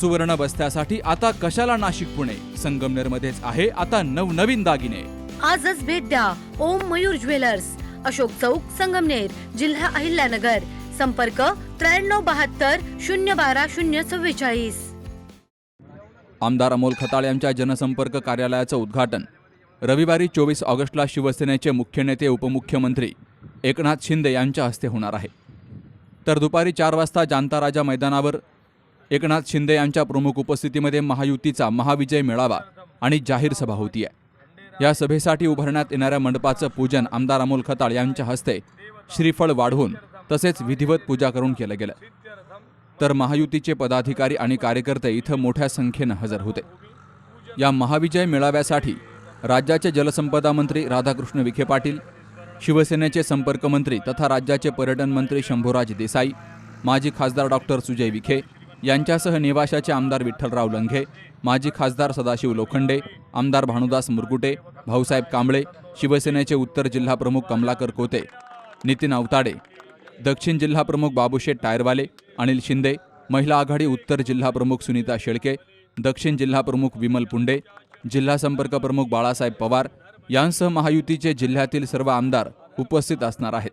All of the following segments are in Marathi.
सुवर्ण बस्त्यासाठी आता कशाला नाशिक पुणे? संगमनेर मध्येच आहे आता नवनवीन दागिने. आजच भेट द्या ओम मयूर ज्वेलर्स. अशोक चौक संगमनेर जिल्हा अहिल्यानगर. संपर्क त्र्याण्णव बहात्तर शून्य बारा शून्य चव्वेचाळीस. आमदार अमोल खताळ यांच्या जनसंपर्क कार्यालयाचं उद्घाटन. रविवारी चोवीस ऑगस्टला शिवसेनेचे मुख्य नेते उपमुख्यमंत्री एकनाथ शिंदे यांच्या हस्ते होणार आहे. तर दुपारी चार वाजता जांता राजा मैदानावर एकनाथ शिंदे यांच्या प्रमुख उपस्थितीमध्ये महायुतीचा महाविजय मेळावा आणि जाहीर सभा होतीये. या सभेसाठी उभारण्यात येणाऱ्या मंडपाचं पूजन आमदार अमोल खताळ यांच्या हस्ते श्रीफळ वाढवून तसेच विधिवत पूजा करून केलं गेलं. तर महायुतीचे पदाधिकारी आणि कार्यकर्ते इथं मोठ्या संख्येनं हजर होते. या महाविजय मेळाव्यासाठी राज्याचे जलसंपदा मंत्री राधाकृष्ण विखे पाटील शिवसेनेचे संपर्क मंत्री तथा राज्याचे पर्यटन मंत्री शंभूराज देसाई माजी खासदार डॉक्टर सुजय विखे यांच्यासह नेवाशाचे आमदार विठ्ठलराव लंघे माजी खासदार सदाशिव लोखंडे आमदार भानुदास मुरकुटे भाऊसाहेब कांबळे शिवसेनेचे उत्तर जिल्हा प्रमुख कमलाकर कोते नितीन अवताडे दक्षिण जिल्हा प्रमुख बाबूशेठ टायरवाले अनिल शिंदे महिला आघाडी उत्तर जिल्हा प्रमुख सुनीता शेळके दक्षिण जिल्हा प्रमुख विमल पुंडे जिल्हा संपर्क प्रमुख बाळासाहेब पवार यांसह महायुतीचे जिल्ह्यातील सर्व आमदार उपस्थित असणार आहेत.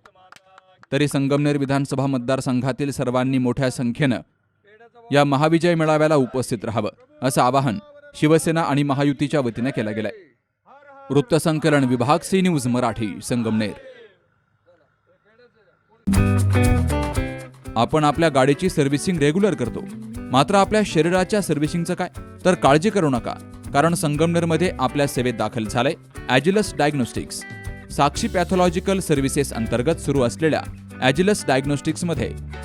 तरी संगमनेर विधानसभा मतदारसंघातील सर्वांनी मोठ्या संख्येनं या महाविजय मेळाव्याला उपस्थित राहावं असं आवाहन शिवसेना आणि महायुतीच्या वतीनं केलं गेलंय. वृत्तसंकलन विभाग सी न्यूज मराठी संगमनेर. आपण आपल्या गाडीची सर्व्हिसिंग रेग्युलर करतो. मात्र आपल्या शरीराच्या सर्व्हिसिंगचं काय? तर काळजी करू नका कारण संगमनेरमध्ये आपल्या सेवेत दाखल झालंय Agilus diagnostics. Sakshi pathological services अंतर्गत सुरू असलेल्या ॲजिलस डायग्नोस्टिक्समध्ये